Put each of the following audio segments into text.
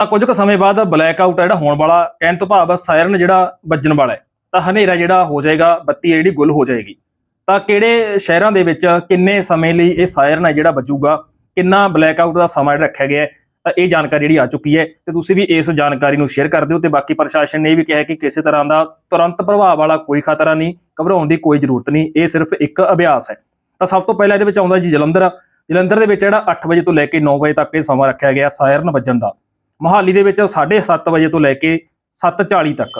ਤਾਂ ਕੁਝ ਕੁ ਸਮੇਂ ਬਾਅਦ ਬਲੈਕ ਆਊਟ ਜਿਹੜਾ ਹੋਣ ਵਾਲਾ, ਕਹਿਣ ਤੋਂ ਭਾਵ ਸਾਇਰਨ ਜਿਹੜਾ ਵੱਜਣ ਵਾਲਾ ਹੈ। ਤਾਂ ਹਨੇਰਾ ਜਿਹੜਾ ਹੋ ਜਾਏਗਾ, ਬੱਤੀ ਜਿਹੜੀ ਗੁੱਲ ਹੋ ਜਾਏਗੀ। ਤਾਂ ਕਿਹੜੇ ਸ਼ਹਿਰਾਂ ਦੇ ਵਿੱਚ ਕਿੰਨੇ ਸਮੇਂ ਲਈ ਇਹ ਸਾਇਰਨ ਹੈ ਜਿਹੜਾ ਵੱਜੂਗਾ, ਕਿੰਨਾ ਬਲੈਕ ਆਊਟ ਦਾ ਸਮਾਂ ਰੱਖਿਆ ਗਿਆ ਹੈ, ਤਾਂ ਇਹ ਜਾਣਕਾਰੀ ਜਿਹੜੀ ਆ ਚੁੱਕੀ ਹੈ ਤੇ ਤੁਸੀਂ ਵੀ ਇਸ ਜਾਣਕਾਰੀ ਨੂੰ ਸ਼ੇਅਰ ਕਰ ਦਿਓ ਤੇ ਬਾਕੀ ਪ੍ਰਸ਼ਾਸਨ ਨੇ ਇਹ ਵੀ ਕਿਹਾ ਕਿ ਕਿਸੇ ਤਰ੍ਹਾਂ ਦਾ ਤੁਰੰਤ ਪ੍ਰਭਾਵ ਵਾਲਾ ਕੋਈ ਖਤਰਾ ਨਹੀਂ, ਘਬਰਾਉਣ ਦੀ ਕੋਈ ਜ਼ਰੂਰਤ ਨਹੀਂ, ਇਹ ਸਿਰਫ ਇੱਕ ਅਭਿਆਸ ਹੈ। ਤਾਂ ਸਭ ਤੋਂ ਪਹਿਲਾਂ ਇਹਦੇ ਵਿੱਚ ਆਉਂਦਾ ਜੀ ਜਲੰਧਰ। ਜਲੰਧਰ ਦੇ ਵਿੱਚ ਜਿਹੜਾ 8 ਵਜੇ ਤੋਂ ਲੈ ਕੇ 9 ਵਜੇ ਤੱਕ ਇਹ ਸਮਾਂ ਰੱਖਿਆ ਗਿਆ ਸਾਇਰਨ ਵੱਜਣ ਦਾ। ਮੋਹਾਲੀ ਦੇ ਵਿੱਚ 7:30 ਵਜੇ ਤੋਂ ਲੈ ਕੇ 7:40 ਤੱਕ।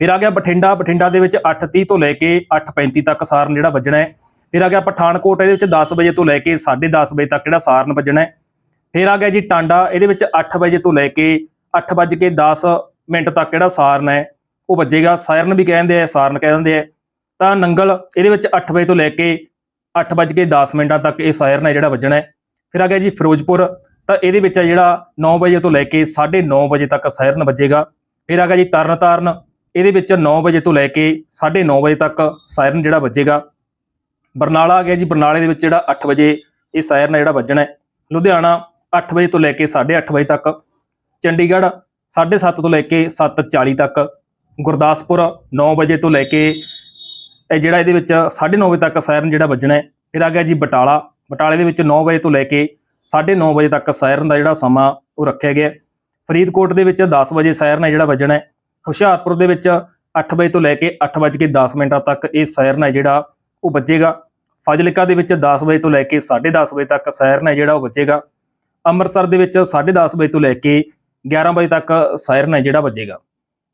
ਫਿਰ ਆ ਗਿਆ ਬਠਿੰਡਾ ਬਠਿੰਡਾ ਦੇ ਵਿੱਚ 8:30 ਤੋਂ ਲੈ ਕੇ 8:35 ਤੱਕ ਸਾਰਨ ਜਿਹੜਾ ਵੱਜਣਾ ਹੈ। ਫਿਰ ਆ ਗਿਆ ਪਠਾਨਕੋਟ, ਇਹਦੇ ਵਿੱਚ 10 ਵਜੇ ਤੋਂ ਲੈ ਕੇ 10:30 ਵਜੇ ਤੱਕ ਜਿਹੜਾ ਸਾਰਨ ਵੱਜਣਾ ਹੈ। ਫਿਰ ਆ ਗਿਆ ਜੀ ਟਾਂਡਾ, ਇਹਦੇ ਵਿੱਚ 8 ਵਜੇ ਤੋਂ ਲੈ ਕੇ 8:10 ਮਿੰਟ ਤੱਕ ਜਿਹੜਾ ਸਾਰਨ ਹੈ, ਉਹ ਵੱਜੇਗਾ। ਸਾਇਰਨ ਵੀ ਕਹਿੰਦੇ ਆ, ਸਾਰਨ ਕਹਿ ਦਿੰਦੇ ਆ। ਤਾਂ ਨੰਗਲ, ਇਹਦੇ ਵਿੱਚ 8 ਵਜੇ ਤੋਂ ਲੈ ਕੇ 8:10 ਮਿੰਟਾਂ ਤੱਕ ਇਹ ਸਾਇਰਨ ਹੈ ਜਿਹੜਾ ਵੱਜਣਾ ਹੈ। ਫਿਰ ਆ ਗਿਆ ਜੀ ਫਿਰੋਜ਼ਪੁਰ ਤਾਂ ਇਹਦੇ ਵਿੱਚ ਹੈ ਜਿਹੜਾ 9 ਵਜੇ ਤੋਂ ਲੈ ਕੇ 9:30 ਵਜੇ ਤੱਕ ਸਾਇਰਨ ਵੱਜੇਗਾ। ਫਿਰ ਆ ਗਿਆ ਜੀ ਤਰਨਤਾਰਨ। ਇਹਦੇ ਵਿੱਚ 9 ਵਜੇ ਤੋਂ ਲੈ ਕੇ 9:30 ਵਜੇ ਤੱਕ ਸਾਇਰਨ ਜਿਹੜਾ ਵੱਜੇਗਾ। ਬਰਨਾਲਾ ਆ ਗਿਆ ਜੀ, ਬਰਨਾਲੇ ਦੇ ਵਿੱਚ ਜਿਹੜਾ 8 ਵਜੇ ਇਹ ਸਾਇਰਨ ਜਿਹੜਾ ਵੱਜਣਾ ਲੁਧਿਆਣਾ 8 ਵਜੇ ਤੋਂ ਲੈ ਕੇ 8:30 ਵਜੇ ਤੱਕ। ਚੰਡੀਗੜ੍ਹ 7:30 ਤੋਂ ਲੈ ਕੇ 7:40 ਤੱਕ। ਗੁਰਦਾਸਪੁਰ 9 ਵਜੇ ਤੋਂ ਲੈ ਕੇ ਇਹ ਜਿਹੜਾ ਇਹਦੇ ਵਿੱਚ 9:30 ਵਜੇ ਤੱਕ ਸਾਇਰਨ ਜਿਹੜਾ ਵੱਜਣਾ ਹੈ। ਫਿਰ ਆ ਗਿਆ ਜੀ ਬਟਾਲਾ। ਬਟਾਲੇ ਦੇ ਵਿੱਚ 9 ਵਜੇ ਤੋਂ ਲੈ ਕੇ 9:30 ਵਜੇ ਤੱਕ ਸਾਇਰਨ ਦਾ ਜਿਹੜਾ ਸਮਾਂ ਉਹ ਰੱਖਿਆ ਗਿਆ ਫਰੀਦਕੋਟ ਦੇ ਵਿੱਚ 10 ਵਜੇ ਸਾਇਰਨ ਹੈ ਜਿਹੜਾ ਵੱਜਣਾ ਹੈ। ਹੁਸ਼ਿਆਰਪੁਰ ਦੇ ਵਿੱਚ 8 ਵਜੇ ਤੋਂ ਲੈ ਕੇ 8:10 ਮਿੰਟਾਂ ਤੱਕ ਇਹ ਸਾਇਰਨ ਹੈ ਜਿਹੜਾ ਉਹ ਵੱਜੇਗਾ। ਫਾਜ਼ਿਲਕਾ ਦੇ ਵਿੱਚ 10 ਵਜੇ ਤੋਂ ਲੈ ਕੇ 10:30 ਵਜੇ ਤੱਕ ਸਾਇਰਨ ਹੈ ਜਿਹੜਾ ਉਹ ਵੱਜੇਗਾ। ਅੰਮ੍ਰਿਤਸਰ ਦੇ ਵਿੱਚ 10:30 ਵਜੇ ਤੋਂ ਲੈ ਕੇ 11 ਵਜੇ ਤੱਕ ਸਾਇਰਨ ਹੈ ਜਿਹੜਾ ਵੱਜੇਗਾ।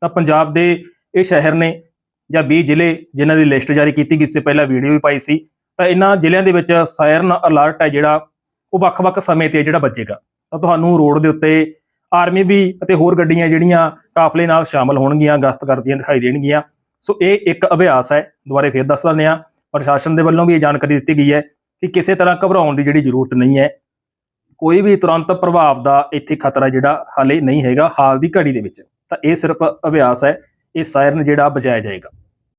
ਤਾਂ ਪੰਜਾਬ ਦੇ ਇਹ ਸ਼ਹਿਰ ਨੇ ਜਾਂ 20 ਜ਼ਿਲ੍ਹੇ ਜਿਨ੍ਹਾਂ ਦੀ ਲਿਸਟ ਜਾਰੀ ਕੀਤੀ ਗਈ ਸੀ ਪਹਿਲਾਂ ਵੀਡੀਓ ਵੀ ਪਾਈ ਸੀ। ਤਾਂ ਇਹਨਾਂ ਜ਼ਿਲ੍ਹਿਆਂ ਦੇ ਵਿੱਚ ਸਾਇਰਨ ਅਲਰਟ ਹੈ ਜਿਹੜਾ ਉਹ ਵੱਖ-ਵੱਖ ਸਮੇਂ ਤੇ ਜਿਹੜਾ ਵੱਜੇਗਾ ਤਾਂ ਤੁਹਾਨੂੰ ਰੋਡ ਦੇ ਉੱਤੇ ਆਰਮੀ ਵੀ ਅਤੇ ਹੋਰ ਗੱਡੀਆਂ ਜਿਹੜੀਆਂ ਕਾਫਲੇ ਨਾਲ ਸ਼ਾਮਲ ਹੋਣਗੀਆਂ, ਗਸ਼ਤ ਕਰਦੀਆਂ ਦਿਖਾਈ ਦੇਣਗੀਆਂ। ਸੋ ਇਹ ਇੱਕ ਅਭਿਆਸ ਹੈ, ਦੁਬਾਰੇ ਫੇਰ ਦੱਸ ਦਿੰਦੇ ਹਾਂ। ਪ੍ਰਸ਼ਾਸਨ ਦੇ ਵੱਲੋਂ ਵੀ ਇਹ ਜਾਣਕਾਰੀ ਦਿੱਤੀ ਗਈ ਹੈ ਕਿ ਕਿਸੇ ਤਰ੍ਹਾਂ ਘਬਰਾਉਣ ਦੀ ਜਿਹੜੀ ਜ਼ਰੂਰਤ ਨਹੀਂ ਹੈ। ਕੋਈ ਵੀ ਤੁਰੰਤ ਪ੍ਰਭਾਵ ਦਾ ਇੱਥੇ ਖਤਰਾ ਜਿਹੜਾ ਹਾਲੇ ਨਹੀਂ ਹੈਗਾ ਹਾਲ ਦੀ ਘੜੀ ਦੇ ਵਿੱਚ। ਤਾਂ ਇਹ ਸਿਰਫ ਅਭਿਆਸ ਹੈ, ਇਹ ਸਾਇਰਨ ਜਿਹੜਾ ਬਚਾਇਆ ਜਾਏਗਾ।